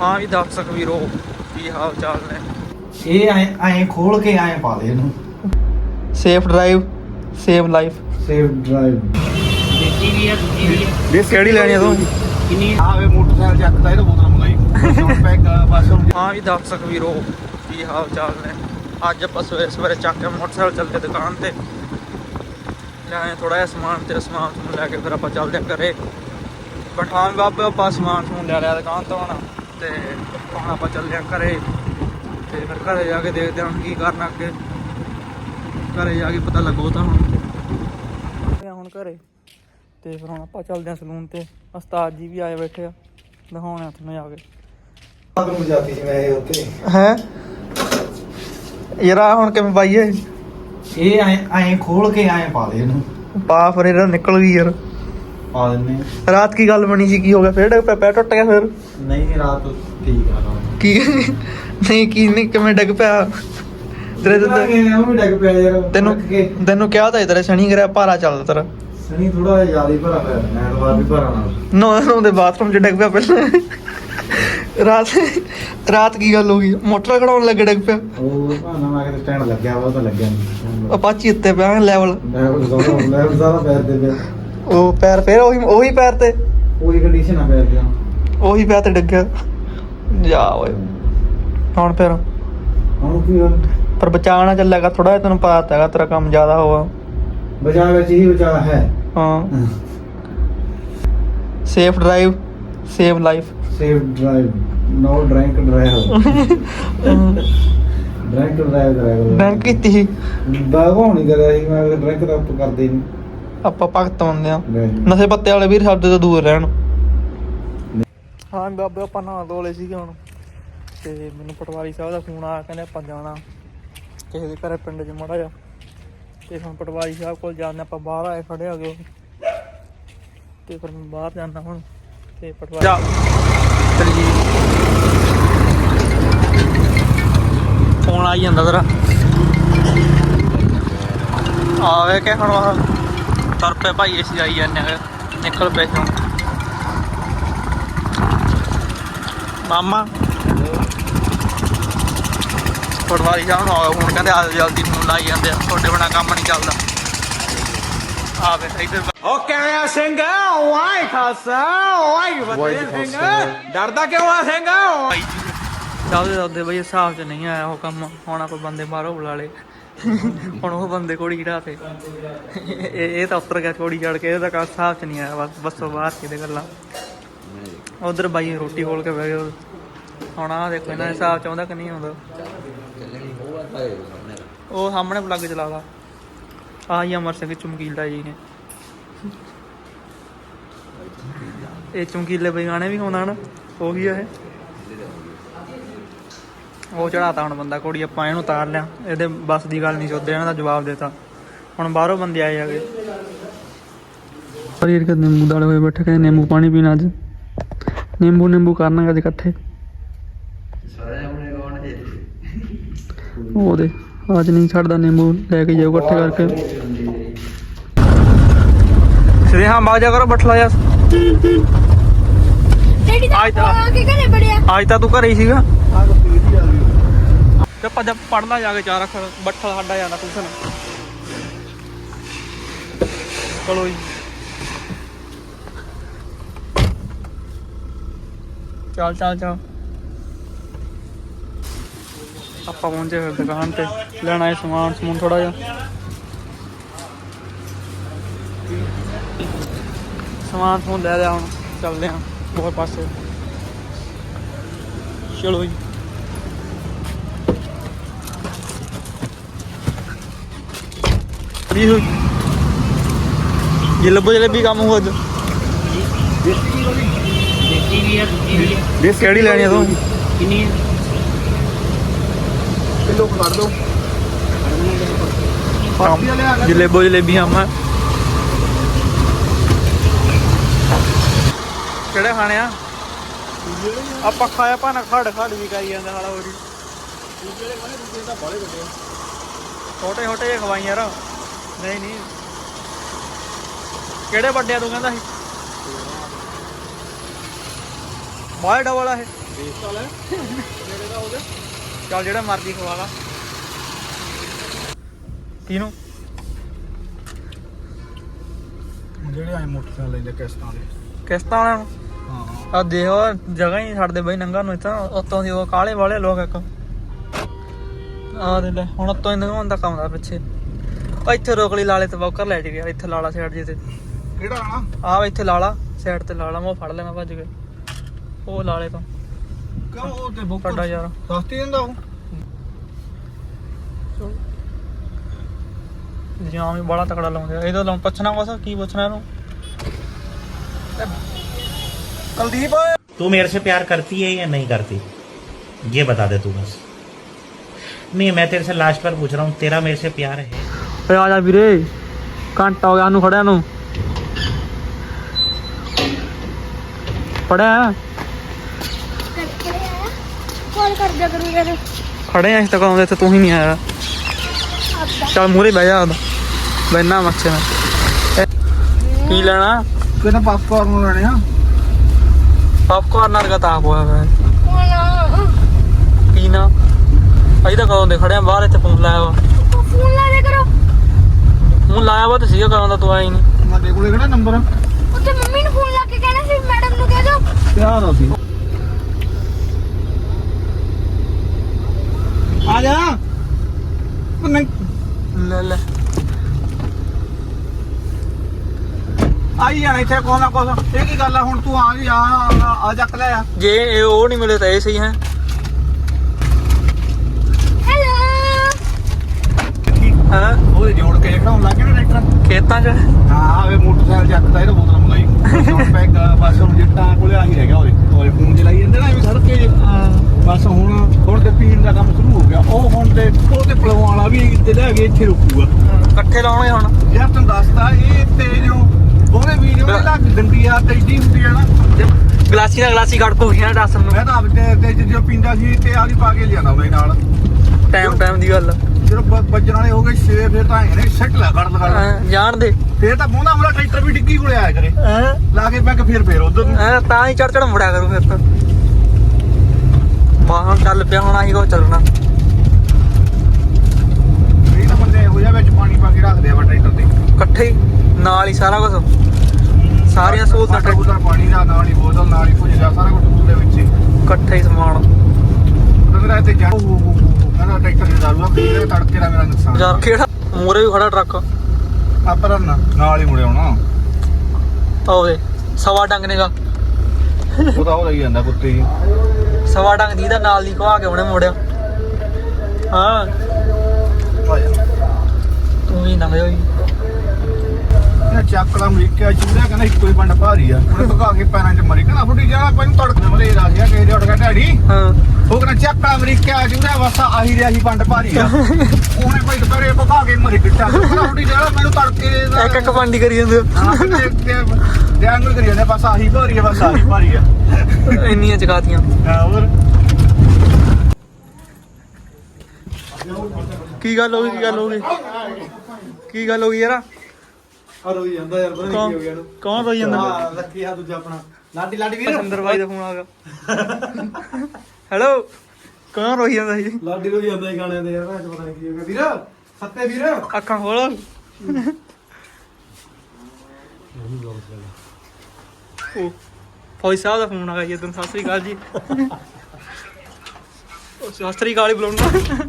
ਹਾਂ ਵੀ ਦੱਸ ਸਕ ਵੀਰੋ ਕੀ ਹਾਲ ਚਾਲ ਨੇ? ਇਹ ਐ ਐ ਖੋਲ ਕੇ ਐ ਪਾ ਦੇ ਇਹਨੂੰ। Safe drive save life safe drive ਇਹ ਕਿਹੜੀ ਲੈਣੀ ਆ ਤੂੰ? ਆਵੇ ਮੋਟਰਸਾਈਕਲ ਚੱਕਦਾ ਇਹਦਾ ਬੋਤਲ ਮੰਗਾਈ। ਹੁਣ ਪੈਕ ਬਸ ਹੁਣ। ਹਾਂ ਵੀ ਦੱਸ ਸਕ ਵੀਰੋ ਕੀ ਹਾਲ ਚਾਲ ਨੇ? ਅੱਜ ਆਪਾਂ ਸਵੇਰੇ ਸਵੇਰੇ ਚੱਕ ਕੇ ਮੋਟਰਸਾਈਕਲ ਚੱਲਦੇ ਦੁਕਾਨ ਤੇ। ਲਿਆਏ ਥੋੜਾ ਜਿਹਾ ਸਮਾਨ ਤੇ ਸਮਾਨ ਸਮੂਨ ਲੈ ਕੇ ਫਿਰ ਆਪਾਂ ਚੱਲਦੇ ਹਾਂ ਘਰੇ। ਪਠਾਨ ਬਾਬੇ ਆਪਾਂ ਸਮਾਨ ਸਮੂਨ ਲੈ ਲਿਆ ਦੁਕਾਨ ਤੋਂ ਹੁਣ। ਤੇ ਹੁਣ ਆਪਾਂ ਚੱਲਦੇ ਹਾਂ ਘਰੇ। ਤੇ ਫਿਰ ਘਰੇ ਜਾ ਕੇ ਦੇਖਦੇ ਹਾਂ ਕੀ ਕਰਨਾ ਅੱਗੇ। ਘਰੇ ਜਾ ਕੇ ਪਤਾ ਲੱਗੋ ਤਾਂ ਹੁਣ। ਹੁਣ ਘਰੇ। ਤੇ ਫਿਰ ਹੁਣ ਆਪਾਂ ਚੱਲਦੇ ਹਾਂ ਸਲੂਨ ਤੇ। ਉਸਤਾਦ ਜੀ ਵੀ ਆਏ ਬੈਠੇ ਆ। ਦਿਖਾਉਣੇ ਆ ਤੁਹਾਨੂੰ ਜਾ ਕੇ। ਨੂੰ ਜਾਤੀ ਸੀ ਮੈਂ ਉੱਤੇ ਹੈ? ਯਾਰ ਹੁਣ ਕਿਵੇਂ ਪਾਈਏ? ਇਹ ਐ ਐ ਖੋਲ ਕੇ ਐ ਪਾ ਦੇ ਇਹਨੂੰ। ਪਾ ਫਿਰ ਇਹਦਾ ਨਿਕਲ ਗਈ ਯਾਰ। ਪਾ ਦਿੰਨੇ ਰਾਤ ਕੀ ਗੱਲ ਬਣੀ ਸੀ? ਕੀ ਹੋ ਗਿਆ? ਫਿਰ ਡਿੱਗ ਪਿਆ ਪੈਰ ਟੁੱਟ ਗਿਆ ਫਿਰ? ਨਹੀਂ ਰਾਤ ਠੀਕ ਆ ਰਾਤ ਕੀ ਨਹੀਂ ਕੀ ਨਹੀਂ ਕਿਵੇਂ ਡਿੱਗ ਪਿਆ? ਤੇਰੇ ਤੇ ਉਹ ਵੀ ਡੱਗ ਪਿਆ ਯਾਰ ਤੈਨੂੰ ਕੇ। ਤੈਨੂੰ ਕਿਹਾ ਤਾਂ ਤੇਰੇ ਸ਼ਨੀ ਕਰਿਆ ਭਾਰਾ ਚੱਲਦਾ ਤੇਰਾ। ਸਣੀ ਥੋੜਾ ਜ਼ਿਆਦਾ ਹੀ ਭਰਾ ਪਿਆ ਮੈਂ ਤਾਂ ਵੀ ਭਰਾ ਨਾਲ। ਨੋ ਨੋ ਦੇ ਬਾਥਰੂਮ 'ਚ ਡਿੱਗ ਪਿਆ ਪਹਿਲਾਂ। ਰਾਤ ਰਾਤ ਕੀ ਗੱਲ ਹੋ ਗਈ? ਮੋਟਰ ਖੜਾਉਣ ਲੱਗੇ ਡਿੱਗ ਪਿਆ। ਉਹ ਭਾਣਾ ਮੈਂ ਕਿਤੇ ਸਟੈਂਡ ਲੱਗਿਆ ਵਾ ਉਹ ਤਾਂ ਲੱਗਿਆ ਨਹੀਂ ਅਪਾਚੀ ਉੱਤੇ ਪਿਆ ਲੈਵਲ ਮੈਂ ਉਹ ਜ਼ੋਰ ਮੈਂ ਜ਼ਿਆਦਾ ਪੈਰ ਦੇ ਪਿਆ ਉਹ ਪੈਰ ਫੇਰ ਉਹੀ ਉਹੀ ਪੈਰ ਤੇ? ਉਹੀ ਕੰਡੀਸ਼ਨ ਆ ਪੈਰ ਦੀ ਉਹੀ ਪੈਰ ਤੇ ਡਿੱਗਿਆ ਜਾ ਓਏ। ਹੁਣ ਫਿਰ? ਹੁਣ ਕੀ ਹੋਇਆ? ਪਰ ਬਚਾਣਾ ਚੱਲੇਗਾ ਥੋੜਾ ਜਿਹਾ ਤੈਨੂੰ ਪਤਾ ਹੈਗਾ ਤੇਰਾ ਕੰਮ ਜ਼ਿਆਦਾ ਹੋਆ ਬਚਾ ਵਿੱਚ ਹੀ ਬਚਾ ਹੈ। ਹਾਂ। Safe drive save life safe drive no drink drive drink drive driver bank ਕੀਤੀ ਸੀ। ਬਾਗੋਂ ਨਹੀਂ ਕਰਿਆ ਸੀ ਮੈਂ ਡਰਿੰਕ ਤਾਂ ਕਰਦੇ ਨਹੀਂ ਆਪਾਂ ਭਗਤ ਹੁੰਦੇ ਆ ਨਹੀਂ। ਨਸ਼ੇ ਪੱਤੇ ਵਾਲੇ ਵੀਰ ਸਾਡੇ ਤੋਂ ਦੂਰ ਰਹਿਣ। ਹਾਂ ਬਾਬੇ ਆਪਾਂ ਨਹਾ ਧੋਲੇ ਸੀਗੇ ਹੁਣ। ਤੇ ਮੈਨੂੰ ਪਟਵਾਰੀ ਸਾਹਿਬ ਦਾ ਫੋਨ ਆਇਆ ਕਹਿੰਦੇ ਆਪਾਂ ਜਾਣਾ। ਕਿਸੇ ਦੇ ਘਰੇ ਪਿੰਡ 'ਚ ਮੜਾ ਜਾ ਤੇ ਹੁਣ ਪਟਵਾਰੀ ਸਾਹਿਬ ਕੋਲ ਜਾਂਦੇ ਆਪਾਂ ਬਾਹਰ ਆਏ ਖੜੇ ਹੋ ਗਏ ਤੇ ਫਿਰ ਮੈਂ ਬਾਹਰ ਜਾਂਦਾ ਹੁਣ ਤੇ ਪਟਵਾਰੀ ਜਾ। ਫੋਨ ਆਈ ਜਾਂਦਾ ਤੇਰਾ। ਆਵੇ ਕਿ ਹੁਣ ਆਹ। ਤੁਰ ਪਏ ਭਾਈ ਅਸੀਂ ਆਈ ਜਾਂਦੇ ਹਾਂ ਨਿਕਲ ਪਏ ਹੁਣ। ਮਾਮਾ। ਪਟਵਾਰੀ ਸਾਹਿਬ ਨੂੰ ਆਇਆ ਫੋਨ ਕਹਿੰਦੇ ਆ ਜਲਦੀ ਫੋਨ ਲਾਈ ਜਾਂਦੇ ਆ। ਤੁਹਾਡੇ ਬਿਨਾ ਕੰਮ ਨਹੀਂ ਚੱਲਦਾ। ਆਵੇ ਇੱਧਰ ਉਹ ਕਿਵੇਂ ਆ ਸਿੰਘ ਵਾਈ ਖਾਸਾ ਵਾਈ ਫਤਿਹ ਸਿੰਘ। ਡਰਦਾ ਕਿਉਂ ਆ ਸਿੰਘ? ਚੱਲਦੇ ਚੱਲਦੇ ਬਈ ਹਿਸਾਬ 'ਚ ਨਹੀਂ ਆਇਆ ਉਹ ਕੰਮ। ਹੁਣ ਆਪਾਂ ਬੰਦੇ ਬਾਹਰੋਂ ਬੁਲਾ ਲਏ। ਹੁਣ ਉਹ ਬੰਦੇ ਕੋੜੀ ਚੜਾ ਤੇ ਇਹ ਇਹ ਤਾਂ ਉੱਤਰ ਗਿਆ ਕੋੜੀ ਚੜ ਕੇ ਇਹਦਾ ਕੰਮ ਹਿਸਾਬ 'ਚ ਨਹੀਂ ਆਇਆ, ਬਸ ਬੱਸੋਂ ਬਾਹਰ ਕਿਤੇ ਗੱਲਾਂ। ਉਧਰ ਬਾਈ ਰੋਟੀ ਖੋਲ ਕੇ ਬਹਿ ਗਏ ਹੁਣ ਆ ਦੇਖੋ ਇਹਨਾਂ ਦੇ ਹਿਸਾਬ 'ਚ ਆਉਂਦਾ ਕਿ ਨਹੀਂ ਆਉਂਦਾ। ਉਹ ਸਾਹਮਣੇ ਪਲੱਗ ਚਲਾ ਲਾ। ਆਹੀ ਅਮਰ ਸਿੰਘ ਚਮਕੀਲਾ ਜੀ ਨੇ। ਇਹ ਚਮਕੀਲੇ ਬਈ ਗਾਣੇ ਵੀ ਹੋਣਾ ਨਾ ਉਹੀ ਆ ਇਹ। ਉਹ ਚੜਾਤਾ ਹੁਣ ਬੰਦਾ ਕੋੜੀ ਆਪਾਂ ਇਹਨੂੰ ਉਤਾਰ ਲਿਆ। ਇਹਦੇ ਬਸ ਦੀ ਗੱਲ ਨਹੀਂ ਸੋਧੇ ਇਹਨਾਂ ਦਾ ਜਵਾਬ ਦੇਤਾ। ਹੁਣ ਬਾਹਰੋਂ ਬੰਦੇ ਆਏ ਪਰ ਇਹ ਕਿ ਨਿੰਬੂ ਦਾਲੇ ਹੋਏ ਬੈਠੇ ਕਹਿੰਦੇ ਨਿੰਬੂ ਪਾਣੀ ਪੀਣਾ ਅੱਜ। ਨਿੰਬੂ ਨਿੰਬੂ ਕਰਨਾਂਗੇ ਅੱਜ ਇਕੱਠੇ। ਉਹਦੇ ਅੱਜ ਨਹੀਂ ਛੱਡਦਾ ਨਿੰਬੂ ਲੈ ਕੇ ਜਾਓ ਇਕੱਠੇ ਕਰਕੇ। ਸ੍ਰੀ ਹਾਂ ਬਾਜਾ ਕਰੋ ਬਠਲਾ ਜਾ ਡੈਡੀ ਦਾ ਆਜ ਤਾਂ- ਆ ਕੇ ਘਰੇ ਬੜਿਆ ਅੱਜ ਤਾਂ ਤੂੰ ਘਰੇ ਹੀ ਸੀਗਾ। ਤੇ ਪੱਜ ਪੜਨਾ ਜਾ ਕੇ ਚਾਰ ਅੱਖਰ ਬੱਠਲ ਸਾਡਾ ਜਾਂਦਾ ਟਿਊਸ਼ਨ। ਚਲੋ ਜੀ। ਚੱਲ ਚੱਲ ਚੱਲ। ਆਪਾਂ ਪਹੁੰਚੇ ਫਿਰ ਦੁਕਾਨ ਤੇ। ਲੈਣਾ ਹੈ ਸਮਾਨ, ਸਮੂਨ ਥੋੜਾ ਜਿਹਾ। ਸਮਾਨ ਸਮੂਨ ਲੈ ਲਿਆ ਹੁਣ, ਚੱਲਦੇ ਹਾਂ ਹੋਰ ਪਾਸੇ। ਚਲੋ ਜੀ। Yun. ਜਲੇਬੀ ਕੰਮ ਹੋ ਅੱਜ। ਦੇਸੀ ਵੀ ਹੈ ਦੇਸੀ ਵੀ ਦੇਸ ਕਿਹੜੀ ਲੈਣੀ ਆ ਤੂੰ? ਕਿੰਨੀ ਕਿਲੋ ਕੱਢ ਦੋ। ਜਲੇਬੋ ਜਲੇਬੀਆਂ ਮੈਂ ਕਿਹੜੇ ਖਾਣੇ ਆ? ਆਪਾਂ ਖਾਇਆ ਭਾਣਾ ਖੜ ਖੜ ਵੀ ਖਾਈ ਜਾਂਦਾ ਹਾਲਾ ਹੋਰੀ ਜਿਹੜੇ ਖਾਣੇ ਦੂਜੇ ਤਾਂ ਬਾਲੇ ਵੱਡੇ ਛੋਟੇ ਛੋਟੇ ਜਿਹੇ ਖਵਾਈ ਨਹੀਂ ਨਹੀਂ। ਕਿਹੜੇ ਵੱਡੇ ਆ ਤੂੰ ਕਹਿੰਦਾ ਸੀ? ਬਾਹਰ ਡਬਲ ਆ ਇਹ। ਦੇਖ ਤਾਂ ਲੈ ਮੇਰੇ ਦਾ ਹੋ ਗਿਆ ਚੱਲ ਜਿਹੜਾ ਮਰਜ਼ੀ ਖਵਾ ਲਾ। ਕਿਹਨੂੰ? ਜਿਹੜੇ ਆਏ ਮੋਟਰਸਾਈਕਲ ਲੈਂਦੇ ਕਿਸ਼ਤਾਂ ਦੇ। ਕਿਸ਼ਤਾਂ ਵਾਲਿਆਂ ਨੂੰ? ਹਾਂ। ਆ ਦੇਖੋ ਜਗ੍ਹਾ ਹੀ ਛੱਡਦੇ ਬਈ ਨੰਗਾ ਨੂੰ ਇੱਥਾਂ। ਉੱਤੋਂ ਦੀ ਉਹ ਕਾਲੇ ਵਾਲੇ ਲੋਕ ਇੱਕ। ਆ ਦੇ ਲੈ ਹੁਣ ਉੱਤੋਂ ਹੀ ਨੰਗਾਉਣ ਦਾ ਕੰਮ ਦਾ ਪਿੱਛੇ। ਆ ਇੱਥੇ ਰੋਕ ਲਈ ਲਾਲੇ ਤੇ ਬੌਕਰ ਲੈ ਜੀ ਗਿਆ ਇੱਥੇ ਲਾਲਾ ਸਾਈਡ ਜੀ ਤੇ ਕਿਹੜਾ ਆਣਾ ਆ ਇੱਥੇ ਲਾਲਾ ਸਾਈਡ ਤੇ ਲਾਲਾ ਮੈਂ ਉਹ ਫੜ ਲੈਣਾ ਭੱਜ ਕੇ ਉਹ ਲਾਲੇ ਤੋਂ ਕਿਉਂ ਉਹ ਤੇ ਬੁੱਕ ਸਾਡਾ ਯਾਰ ਸਸਤੀ ਦਿੰਦਾ ਉਹ ਜਾਂ ਵੀ ਬੜਾ ਤਕੜਾ ਲਾਉਂਦੇ ਆ ਇਹਦਾ ਲਾਉਂ ਪੁੱਛਣਾ ਕੁਛ ਕੀ ਪੁੱਛਣਾ ਇਹਨੂੰ ਕੁਲਦੀਪ तू मेरे से प्यार करती है या नहीं करती ये बता दे तू बस नहीं मैं तेरे से लास्ट बार पूछ रहा हूँ तेरा मेरे से प्यार है ਓਏ ਆ ਜਾ ਵੀਰੇ। ਘੰਟਾ ਹੋ ਗਿਆ ਨੂੰ ਖੜਿਆ ਨੂੰ। ਪੜਿਆ ਕਾਲ ਕਰ ਦਿਆ ਕਰੂ ਯਾਰ। ਖੜੇ ਆ ਇਸ ਤੱਕ ਆਉਂਦੇ ਤੇ ਤੂੰ ਹੀ ਨਹੀਂ ਆਇਆ। ਚੱਲ ਮੂਰੇ ਬਹਿ ਜਾ ਬੈਨਾ ਮੱਛੇ ਨਾਲ ਕੀ ਲੈਣਾ? ਕਿਹਨੇ ਪਾਪਕਾਰਨ ਲੈਣੇ ਆ? ਪਾਪਕਾਰਨ ਨਾਲ ਦਾ ਤਾਪ ਹੋਇਆ ਵੇ ਹੁਣ ਕੀ ਨਾ ਅਜੇ ਤੱਕ ਆਉਂਦੇ ਖੜੇ ਆ ਬਾਹਰ ਇੱਥੇ ਫੋਨ ਲਾਇਆ ਵਾ। ਫੋਨ ਲਾ ਦੇ ਕਰੋ। ਹੁਣ ਲਾਇਆ ਵਾ ਤੇ ਸੀਗਾ ਕਰਾਂ ਦਾ ਤੂੰ ਆਈ ਨਹੀਂ। ਸਾਡੇ ਕੋਲੇ ਕਿਹੜਾ ਨੰਬਰ ਆ? ਉੱਥੇ ਮੰਮੀ ਨੂੰ ਫੋਨ ਲਾ ਕੇ ਕਹਿਣਾ ਸੀ ਮੈਡਮ ਨੂੰ ਕਹਿ ਦਿਓ ਪਿਆਰ ਆ ਸੀ ਆ ਜਾ। ਉਹ ਨਹੀਂ। ਲੈ ਲੈ। ਆਈ ਜਾਣਾ ਇੱਥੇ ਕੋਹ ਨਾ ਕੋਹ। ਇਹ ਕੀ ਗੱਲ ਆ? ਹੁਣ ਤੂੰ ਆ ਜੀ ਆ ਆ- ਆ ਚੱਕ ਲੈ ਆ। ਜੇ ਇਹ ਉਹ ਨਹੀਂ ਮਿਲੇ ਤਾਂ ਇਹ ਸਹੀ ਹੈ ਹੈਲੋ ਹਾਂ। ਉਹਦੇ ਜੋੜ ਕੇ ਖੜਾਉਣ ਲੱਗ ਗਿਆ ਨਾ ਟਰੈਕਟਰ। ਖੇਤਾਂ 'ਚ? ਹਾਂ ਆਵੇ ਮੋਟਰਸਾਈਕਲ ਚੱਕਦਾ ਇਹਦਾ ਬੋਤਲ ਮੰਗਾਈ। ਹੁਣ ਪੈਗ ਬਸ ਹੁਣ ਜਿੱਟਾਂ ਕੋਲੇ ਆਹੀ ਰਹਿ ਗਿਆ ਉਹਦੇ। ਉਹਦੇ ਫੋਨ ਚ ਲਾਈ ਜਾਂਦੇ ਨਾ ਐਵੇਂ ਸੜਕ ਤੇ ਬਸ ਹੁਣ ਹੁਣ ਤੇ ਪੀਣ ਦਾ ਕੰਮ ਸ਼ੁਰੂ ਹੋ ਗਿਆ। ਉਹ ਹੁਣ ਤੇ ਉਹ ਤੇ ਪਲਵਾਂ ਵਾਲਾ ਵੀ ਤੇ ਲੈ ਕੇ ਇੱਥੇ ਰੁਕੂਗਾ। ਇਕੱਠੇ ਲਾਉਣਗੇ ਹੁਣ। ਯਾਰ ਤੈਨੂੰ ਦੱਸਦਾ ਇਹ ਤੇ ਜੋ ਉਹਨੇ ਵੀਡੀਓ ਤੇ ਲੱਗ ਦਿੰਦੀ ਆ ਤੇ ਏਡੀ ਹੁੰਦੀ ਆ ਨਾ। ਤੇ ਗਲਾਸੀ ਨਾਲ ਗਲਾਸੀ ਖੜਕ ਹੋ ਗਿਆ ਦੱਸ ਨੂੰ। ਮੈਂ ਤਾਂ ਆਪ ਤੇ ਜਦੋਂ ਪੀਂਦਾ ਸੀ ਤੇ ਆਲੀ ਪਾ ਕੇ ਲਿਆਂਦਾ ਉਹਦੇ ਨਾਲ। ਟਾਈਮ ਟਾਈਮ ਦੀ ਗੱਲ ਜਦੋਂ ਬ- ਵੱਜਣ ਵਾਲੇ ਹੋ ਗਏ 6 ਫਿਰ ਤਾਂ ਇਹਨੇ ਸੱਟ ਲਾ ਕੱਢ ਲਗਾ ਹਾਂ, ਜਾਣ ਦੇ। ਫਿਰ ਤਾਂ ਬੋਂਦਾ ਮੇਰਾ ਟਰੈਕਟਰ ਵੀ ਡਿੱਗੀ ਕੋਲੇ ਆਇਆ ਕਰੇ। ਹਾਂ। ਲਾ ਕੇ ਪੈਗ ਫਿਰ ਫੇਰ ਉਧਰ ਨੂੰ। ਐ ਤਾਂ ਹੀ ਚੜ ਚੜ ਮੁੜਿਆ ਕਰੂ ਫਿਰ ਤਾਂ। ਬਾਹਾਂ ਚੱਲ ਪਿਆ ਹੁਣ ਆਹੀ ਕੋ ਚੱਲਣਾ। ਇਹ ਤਾਂ ਬੰਦੇ ਇਹੋ ਜਿਹਾ ਵਿੱਚ ਪਾਣੀ ਪਾ ਕੇ ਰੱਖਦੇ ਆ ਵਾ ਟਰੈਕਟਰ ਤੇ। ਇਕੱਠੇ ਹੀ ਨਾਲ ਹੀ ਸਾਰਾ ਕੁਝ ਸਾਰੀਆਂ ਸਹੂਲਤਾਂ ਟਰੈਕਟਰ ਕੂਲਰ ਪਾਣੀ ਦਾ ਨਾਲ ਹੀ ਬੋਤਲ ਨਾਲ ਹੀ ਕੁਝ ਸਾਰਾ ਕੁਝ ਉਹਦੇ ਵਿੱਚ ਹੀ। ਇਕੱਠੇ ਹੀ ਸਮਾਨ। ਉਹਦੇ ਤੇ ਜਾ ਕਹਿੰਦਾ ਟਰੈਕਟਰ ਦੇ ਦਾਲੂਆ ਫਿਰ ਤੜਕੇ ਦਾ ਮੇਰਾ ਨੁਕਸਾਨ ਯਾਰ ਕਿਹੜਾ ਮੂਰੇ ਵੀ ਖੜਾ ਟਰੱਕ? ਆਪਰ ਨਾਲ ਹੀ ਮੁੜੇ ਆਉਣਾ। ਆਉਦੇ ਸਵਾ ਡੰਗ ਨੇਗਾ ਉਹ ਤਾਂ ਉਹ ਰਹੀ ਜਾਂਦਾ ਕੁੱਤੇ ਜੀ। ਸਵਾ ਡੰਗ ਦੀ ਦਾ ਨਾਲ ਦੀ ਘਵਾ ਕੇ ਉਹਨੇ ਮੋੜਿਆ। ਹਾਂ। ਤੂੰ ਵੀ ਨਵੇਂ ਹੋਈ ਇਹ ਚੱਕ ਦਾ ਅਮਰੀਕਾ ਕਹਿੰਦਾ ਇੱਕੋ ਹੀ ਪੰਡ ਭਾਰੀ ਆ। ਉਹਨੇ ਭਗਾ ਕੇ ਪੈਰਾਂ 'ਚ ਮਰੀ ਕਹਿੰਦਾ ਫੁੱਟੀ ਜਾਣਾ ਪੈਨੂੰ ਤੜਕ ਦੇ ਮਲੇ ਰਾਸਿਆ ਕਿਸੇ ਦੇ ਉੱਠ ਗਿਆ ਢਾੜੀ ਹਾਂ। ਉਹ ਕਹਿੰਦਾ ਚੱਕ ਅਮਰੀਕਾ ਚੂੜਾ ਵਸਾ ਆਹੀ ਰਿਹਾ ਸੀ ਪੰਡ ਭਾਰੀ ਆ ਉਹਨੇ ਭਾਈ ਦੁਪਹਿਰੇ ਭਗਾ ਕੇ ਮਰੀ ਕਿੱਟਾ ਕਹਿੰਦਾ ਫੁੱਟੀ ਜਾਣਾ ਮੈਨੂੰ ਤੜਕੇ ਦਾ ਇੱਕ ਇੱਕ ਪੰਡੀ ਕਰੀ ਜਾਂਦੇ ਹਾਂ। ਡਿਆਂਗਲ ਕਰੀ ਜਾਂਦੇ ਬਸ ਆਹੀ ਭਾਰੀ ਆ ਬਸ ਆਹੀ ਭਾਰੀ ਆ। ਇੰਨੀਆਂ ਚਕਾਤੀਆਂ। ਹਾਂ ਹੋਰ? ਕੀ ਗੱਲ ਹੋ ਗਈ ਕੀ ਗੱਲ ਹੋ ਗਈ? ਕੀ ਗੱਲ ਹੋ ਗਈ ਯਾਰ? ਆ ਰੋਈ ਜਾਂਦਾ ਯਾਰ ਪਤਾ ਕੀ ਹੋ ਗਿਆ ਇਹਨੂੰ। ਕੌਣ ਰੋਈ ਜਾਂਦਾ? ਹਾਂ ਲੱਕੀ ਆ ਦੂਜਾ ਆਪਣਾ। ਲਾਡੀ ਲਾਡੀ ਵੀਰ। ਸਿੰਦਰ ਬਾਈ ਦਾ ਫੋਨ ਆ ਗਿਆ। ਹੈਲੋ। ਕੌਣ ਰੋਈ ਜਾਂਦਾ ਜੀ ਲਾਡੀ ਰੋਈ ਜਾਂਦਾ ਹੀ ਗਾਣਿਆਂ ਦੇ ਯਾਰ ਮੈਂ ਪਤਾ ਨਹੀਂ ਕੀ ਹੋ ਗਿਆ। ਵੀਰ ਸੱਤੇ ਵੀਰ। ਅੱਖਾਂ ਖੋਲ। ਉਹ ਫੌਜੀ ਸਾਹਿਬ ਦਾ ਫੋਨ ਆ ਗਿਆ ਜੀ ਤੁਹਾਨੂੰ ਸਤਿ ਸ੍ਰੀ ਅਕਾਲ ਜੀ। ਉਹ ਸਤਿ ਸ੍ਰੀ ਅਕਾਲ ਹੀ ਬੁਲਾਉਣਾ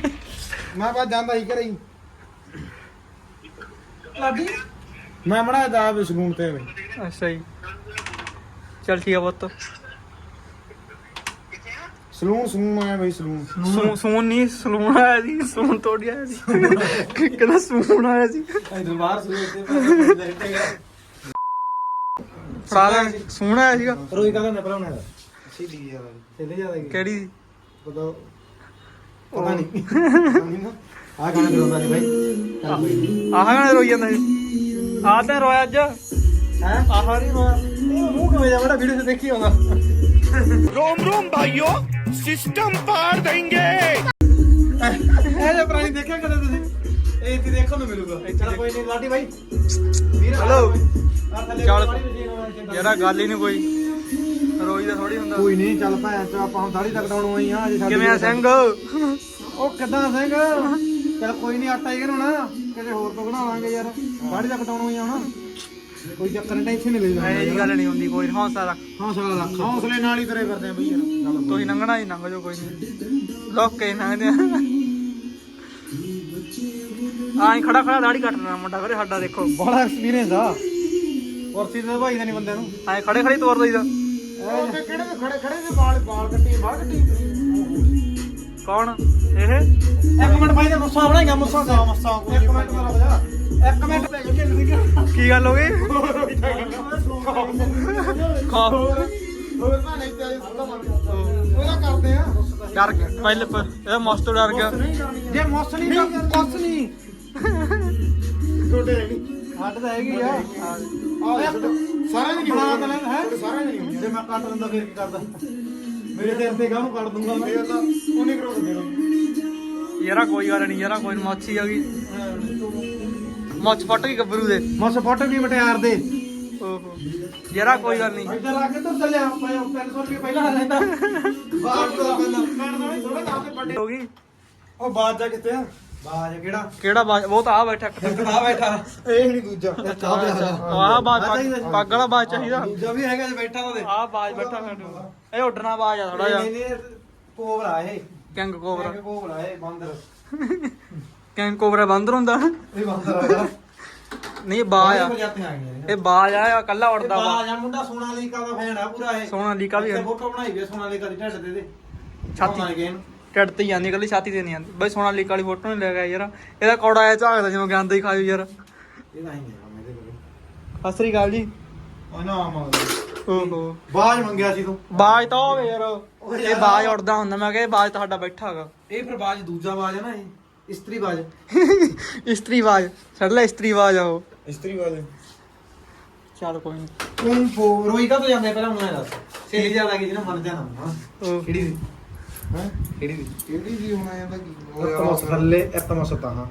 ਮੈਂ ਬਸ ਜਾਂਦਾ ਹੀ ਹੀ। ਲਾਡੀ? ਮੈਂ ਮੜਾ ਜਾ ਵੀ ਸਲੂਨ ਤੇ। ਵੀ ਅੱਛਾ ਜੀ। ਚਲ ਠੀਕ ਆ ਪੁੱਤ। ਸਲੂਨ ਸਲੂਨ ਆਇਆ ਬਈ ਸਲੂਨ। ਸੂ ਸੂਨ ਨਹੀਂ ਸਲੂਨ ਆਇਆ ਸੀ ਸੂਨ ਤੋੜੀ ਆਇਆ ਸੀ ਕਹਿੰਦਾ ਸੂਨ ਆਇਆ ਸੀ ਦਰਬਾਰ ਸੁਣ ਉੱਤੇ ਲੈਟੇਗਾ ਫੜਾ ਲੈ ਸੂਨ ਆਇਆ ਸੀਗਾ। ਰੋਈ ਕਾ ਨਾ ਭਰਾਉਣਾ ਦਾ ਸਿੱਧੀ ਯਾਰ ਇਹਦੇ ਜ਼ਿਆਦਾ ਕੀ ਕਿਹੜੀ? ਸੀ? ਪਤਾ ਪਤਾ ਨਹੀਂ ਆ ਗਾਣਾ ਦਰਬਾਰ ਸੀ ਭਾਈ ਚੱਲ ਬਈ। ਆਹ ਗਾਣਾ ਰੋਈ ਜਾਂਦਾ ਸੀ। ਆਹ ਤਾਂ ਰੋਇਆ ਅੱਜ। ਹੈਂ? ਆਹ ਨਹੀਂ ਰੋਇਆ। ਇਹ ਮੂੰਹ ਕਿਵੇਂ ਜਾ ਵੀਡੀਓ 'ਚ ਦੇਖੀ ਹੋਣਾ ਰੋਮ ਰੋਮ ਭਾਈਓ। ਸਿਸਟਮ ਪਾੜ ਦੇਂਗੇ। ਇਹ ਦੇਖਿਆ ਕਦੇ ਤੁਸੀਂ? ਇਹ ਇੱਥੇ ਦੇਖਣ ਨੂੰ ਮਿਲੂਗਾ। ਚਲ ਕੋਈ ਨਹੀਂ ਲਾਡੀ ਬਾਈ। ਹਲੋ ਚੱਲ। ਯਾਰਾ ਗੱਲ ਹੀ ਨਹੀਂ ਕੋਈ। ਰੋਈ ਦਾ ਥੋੜੀ ਹੁੰਦਾ। ਕੋਈ ਨਹੀਂ ਚੱਲ ਭੈਣ ਚੋ ਆਪਾਂ ਹੁਣ ਦਾੜੀ ਤੱਕ ਡਾਉਣ ਆਈ ਆ ਅਜੇ ਕਿਵੇਂ ਆ ਸਿੰਘ? ਉਹ ਕਿਦਾਂ ਸਿੰਘ? ਚਲ ਕੋਈ ਨਹੀਂ ਆਟਾ ਹੀ ਘਰੋਣਾ। ਕਿਤੇ ਹੋਰ ਤੋਂ ਬਣਾਵਾਂਗੇ ਯਾਰ। ਦਾੜੀ ਤੱਕ ਡਾਉਣ ਆਈ ਆ ਹੁਣ। ਕੋਈ ਚੱਕਰ ਨਹੀਂ ਟੈਨਸ਼ਨ ਨਹੀਂ ਐ ਲਈ ਜੀ ਗੱਲ ਨਹੀਂ ਹੁੰਦੀ ਕੋਈ ਹੌਸਲਾ ਰੱਖ। ਹੌਸਲਾ ਰੱਖ। ਹੌਸਲੇ ਨਾਲ ਹੀ ਕਰੇ ਕਰਦੇ ਆ ਬਈ ਯਾਰ। ਤੁਸੀਂ ਲੰਘਣਾ ਹੀ ਲੰਘ ਜਾਓ ਕੋਈ ਨਹੀਂ ਲੋਕ ਕੇ ਲੰਘਦੇ ਆ ਆਈ ਖੜਾ ਖੜਾ ਦਾੜੀ ਕੱਟਣਾ ਮੁੰਡਾ ਕਰੇ ਸਾਡਾ ਦੇਖੋ। ਬੜਾ ਐਕਸਪੀਰੀਅੰਸ ਆ। ਕੁਰਸੀ ਤੇ ਭਾਈ ਦਾ ਨਹੀਂ ਬੰਦੇ ਨੂੰ। ਐ ਖੜੇ ਖੜੇ ਤੋਰ ਦਈਦਾ ਉਹ ਤੇ ਕਿਹੜੇ ਖੜੇ ਖੜੇ ਦੇ ਵਾਲ ਵਾਲ ਕੱਟੀ ਵਾਲ ਕੱਟੀ? ਕੌਣ? ਇਹ? ਇੱਕ ਮਿੰਟ ਭਾਈ ਦਾ ਮੁੱਸਾ ਬਣਾਏਗਾ ਮੁੱਸਾ ਦਾ ਮੁੱਸਾ। ਇੱਕ ਮਿੰਟ ਦਾ ਰੁਕ ਜਾ ਇੱਕ ਮਿੰਟ ਤੇ ਕੀ ਗੱਲ ਹੋ ਗਈ? ਖਾ। ਹੋਰ ਭਾਣੇ ਤੇ ਸੁੱਤਾ ਮੰਨ ਉਹਦਾ ਕਰਦੇ ਆ। ਡਰ ਗਿਆ ਪਹਿਲੇ ਪ- ਇਹ ਮਸਤ ਤੋਂ ਡਰ ਗਿਆ। ਜੇ ਮੁੱਸ ਨਹੀਂ ਤਾਂ ਕੁੱਸ ਨਹੀਂ। ਛੋਟੇ ਨਹੀਂ ਹੱਟ ਤਾਂ ਹੈਗੀ ਆ। ਸਾਰਿਆਂ ਦੀ ਨਹੀਂ ਬਣਾ ਤਾਂ ਹੈ? ਸਾਰਿਆਂ ਦੀ ਨਹੀਂ ਜੇ ਮੈਂ ਕੱਟ ਦਿੰਦਾ ਫਿਰ ਕੀ ਕਰਦਾ? ਮੇਰੇ ਸਿਰ ਤੇ ਕਾਹਨੂੰ ਕੱਟ ਦੂੰਗਾ ਮੈਂ? ਇਹ ਤਾਂ ਉਹਨੇ ਕਰੋ ਦੇ ਯਾਰਾ ਕੋਈ ਗੱਲ ਨਹੀਂ ਯਾਰਾ ਕੋਈ ਨੀ, ਮੱਛੀ ਆ ਗਈ। ਮੱਛ ਫਟ ਗਈ ਗੱਭਰੂ ਦੇ। ਮੁੱਸ ਫੋਟੋ ਵੀ ਮਟਿਆਰ ਦੇ। ਓਹੋ। ਯਾਰਾ ਕੋਈ ਗੱਲ ਨਹੀਂ। ਇੱਧਰ ਆ ਕੇ ਤੂੰ ਚੱਲਿਆ ਮੈਂ 300 ਰੁਪਏ ਪਹਿਲਾਂ ਆ ਲੈਂਦਾ। ਬਾਹਰ ਤੋਂ ਪਹਿਲਾਂ ਥੋੜਾ ਕੰਮ ਤੇ ਵੱਡੇ ਹੋ ਗਈ। ਉਹ ਬਾਜ ਕਿੱਥੇ ਆ? ਬਾਜ ਕਿਹੜਾ? ਕਿਹੜਾ ਬਾਜ ਉਹ ਤਾਂ ਆ ਬੈਠਾ। ਆ ਬੈਠਾ। ਇਹ ਨਹੀਂ ਦੂਜਾ। ਇੱਕ ਆ ਆਹ ਬਾਜ ਪੱਗ ਵਾਲਾ ਬਾਜ ਚਾਹੀਦਾ। ਦੂਜਾ ਵੀ ਹੈਗਾ ਜੇ ਬੈਠਾ ਉਹਦੇ ਆਹ ਬਾਜ ਬੈਠਾ ਮੈਨੂੰ ਇਹ ਉੱਡਣਾ ਬਾਜ ਆ ਥੋੜਾ ਜਿਹਾ। ਨਹੀਂ ਨਹੀਂ ਕੋਬਰਾ ਇਹ। King cobra. ਕੋਬਰਾ ਇਹ ਬਾਂਦਰ। ਕਿੰਗ ਕੋਬਰਾ ਬੰਦਰ ਹੁੰਦਾ ਇਹ ਬਾਂਦਰ ਆ ਨਹੀਂ ਇਹ ਬਾਜ ਆ। ਪ੍ਰਜਾਤੀਆਂ ਆ ਗਈਆਂ ਨੇ ਇਹ ਬਾਜ ਆ ਕੱਲਾ ਉੱਡਦਾ ਵਾ। ਬਾਜ ਆ ਮੁੰਡਾ ਸੋਨਾਲੀਕਾ ਦਾ ਫੈਨ ਆ ਪੂਰਾ ਇਹ। ਸੋਨਾ ਲੀਕਾ ਵੀ ਹੈ। ਫੋਟੋ ਬਣਾਈ ਵੀ ਆ ਸੋਨਾਲੀਕਾ ਦੀ ਢੱਡ ਤੇ ਦੇ ਛਾਤੀ ਬਣਾਈ ਗਏ ਇਹਨੂੰ। ਟੱਟ ਤੇ ਜਾਂਦੀ ਕੱਲੀ ਛਾਤੀ ਤੇ ਨਹੀਂ ਆਉਂਦੀ। ਬਈ ਸੋਨਾ ਲੀਕਾ ਵਾਲੀ ਫੋਟੋ ਨਹੀਂ ਲੈ ਗਿਆ ਯਾਰ। ਇਹਦਾ ਕੌੜਾ ਆਇਆ ਝਾਕਦਾ ਜਿਵੇਂ ਗੰਦ ਹੀ ਖਾਇਓ ਯਾਰ। ਇਹ ਤਾਂ ਹੀ ਹੈ ਮੇਰੇ ਕੋਲ। ਸਤਿ ਸ੍ਰੀ ਅਕਾਲ ਜੀ। ਉਹ ਨਾ ਮੰਗਦਾ ਓਹੋ। ਬਾਜ ਮੰਗਿਆ ਸੀ ਤੂੰ। ਬਾਜ ਤਾਂ ਹੋਵੇ ਯਾਰ। ਇਹ ਬਾਜ ਉੱਡਦਾ ਹੁੰਦਾ ਮੈਂ ਕਿਹਾ ਇਹ ਬਾਜ ਤੁਹਾਡਾ ਬੈਠਾ ਹੈਗਾ। ਇਹ ਫਿਰ ਬਾਜ ਦੂਜਾ ਬਾਜ ਹੈ ਨਾ ਇਹ। ਇਸਤਰੀ ਬਾਜ ਇਸਤਰੀ ਬਾਜ ਛੱਡ ਲੈ ਇਸਤਰੀ ਬਾਜ ਆ ਉਹ। ਇਸਤਰੀ ਬਾਜ ਚੱਲ ਕੋਈ ਨਹੀਂ ਤੂੰ ਫੋ ਰੋਈ ਕਾ ਤੋਂ ਜਾਂਦੇ ਪਹਿਲਾਂ ਮੈਨੂੰ ਇਹ ਦੱਸ। ਸਹੇਲੀ ਜ਼ਿਆਦਾ ਗਈ ਜਿਹਨੇ ਮਰ ਜਾਣਾ ਕਿਹੜੀ ਦੀ ਹਾਂ? ਕਿਹੜੀ ਦੀ ਕਿਹੜੀ ਜੀ ਹੋਣਾ ਜਾਂਦਾ ਕੀ ਤਮਸ ਥੱਲੇ ਇਹ ਤਮਸ ਤਾਂ ਹਾਂ।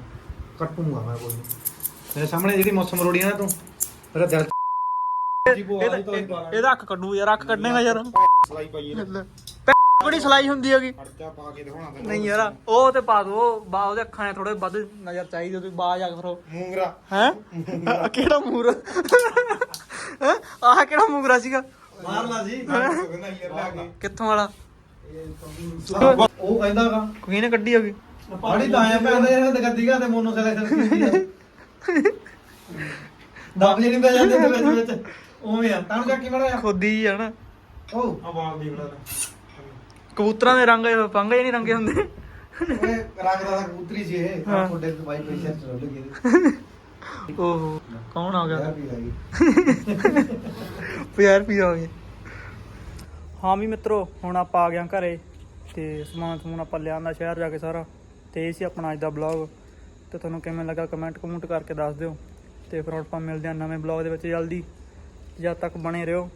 ਕੱਟੂਗਾ ਮੈਂ ਕੋਈ ਮੇਰੇ ਸਾਹਮਣੇ ਜਿਹੜੀ ਮੌਸਮ ਰੋੜੀ ਨਾ ਤੂੰ ਮੇਰਾ ਦਿਲ ਇਹਦਾ ਇਹਦਾ ਅੱਖ ਕੱਢੂ ਯਾਰ ਅੱਖ ਯਾਰ। ਸਲਾਈ ਪਾਈਏ ਬੜੀ ਸਲਾਈ ਹੁੰਦੀ ਹੈਗੀ? ਖਰਚਾ ਪਾ ਕੇ ਦਿਖਾਉਣਾ ਤੈਨੂੰ ਨਹੀਂ ਯਾਰ ਉਹ ਤੇ ਪਾ ਦੋ ਬਾ ਉਹਦੇ ਅੱਖਾਂ ਨੇ ਥੋੜੇ ਵੱਧ ਨਜ਼ਰ ਚਾਹੀਦੀ ਉਹਦੀ ਬਾਜ ਆ ਕਰੋ ਮੂੰਗਰਾ। ਹੈ? ਕਿਹੜਾ ਮੂਰ ਹੈ? ਆਹ ਕਿਹੜਾ ਮੂਗਰਾ ਸੀਗਾ? ਮਾਰ ਲਾ ਜੀ ਕਹਿੰਦਾ ਯਾਰ ਲਾ ਕੇ। ਕਿੱਥੋਂ ਵਾਲਾ? ਉਹ ਕਹਿੰਦਾਗਾ ਕੋਈ ਨੇ ਕੱਢੀ ਹੋਗੀ। ਪਹਾੜੀ ਤਾਂ ਆਇਆ ਪੈਂਦਾ ਇਹਨਾਂ ਦੇ ਗੱਦੀਗਾ ਤੇ ਮੋਨੋ ਸੈਲੈਕਸ਼ਨ ਦਬ ਜਿਹੜੀ ਪੈ ਜਾਂਦੇ ਤੇ ਵਿੱਚ ਵਿੱਚ। ਉਵੇਂ ਆ। ਤਾਂ ਜਾ ਕੇ ਮੜਾ ਖੁੱਦੀ ਆ ਨਾ। ਉਹ। ਆਵਾਜ਼ ਦੀ ਬੜਾ। ਕਬੂਤਰਾਂ ਦੇ ਰੰਗ ਪੰਗੇ ਹੀ ਨਹੀਂ ਰੰਗੇ ਹੁੰਦੇ। ਇਹ ਰੰਗ ਦਾ ਕਬੂਤਰੀ ਸੀ ਇਹ ਹਾਂ। ਤੁਹਾਡੇ ਤੋਂ ਬਾਈ ਪੈਸੇ ਚੱਲ ਲੱਗੇ ਓਹੋ ਕੌਣ ਆ ਗਿਆ? ਯਾਰ ਵੀ ਲੱਗੀ 50 ਰੁਪਏ ਹੋ ਗਏ। ਹਾਂ ਵੀ ਮਿੱਤਰੋ ਹੁਣ ਆਪਾਂ ਆ ਗਏ ਹਾਂ ਘਰੇ ਤੇ ਸਮਾਨ ਸਮੂਨ ਆਪਾਂ ਲਿਆਂਦਾ ਸ਼ਹਿਰ ਜਾ ਕੇ ਸਾਰਾ ਤੇ ਇਹ ਸੀ ਆਪਣਾ ਅੱਜ ਦਾ ਬਲੌਗ ਤੇ ਤੁਹਾਨੂੰ ਕਿਵੇਂ ਲੱਗਾ ਕਮੈਂਟ ਕਮੈਂਟ ਕਰਕੇ ਦੱਸ ਦਿਓ। ਤੇ ਫਿਰ ਹੁਣ ਆਪਾਂ ਮਿਲਦੇ ਹਾਂ ਨਵੇਂ ਬਲੌਗ ਦੇ ਵਿੱਚ ਜਲਦੀ। ਜਦ ਤੱਕ ਬਣੇ ਰਹੋ।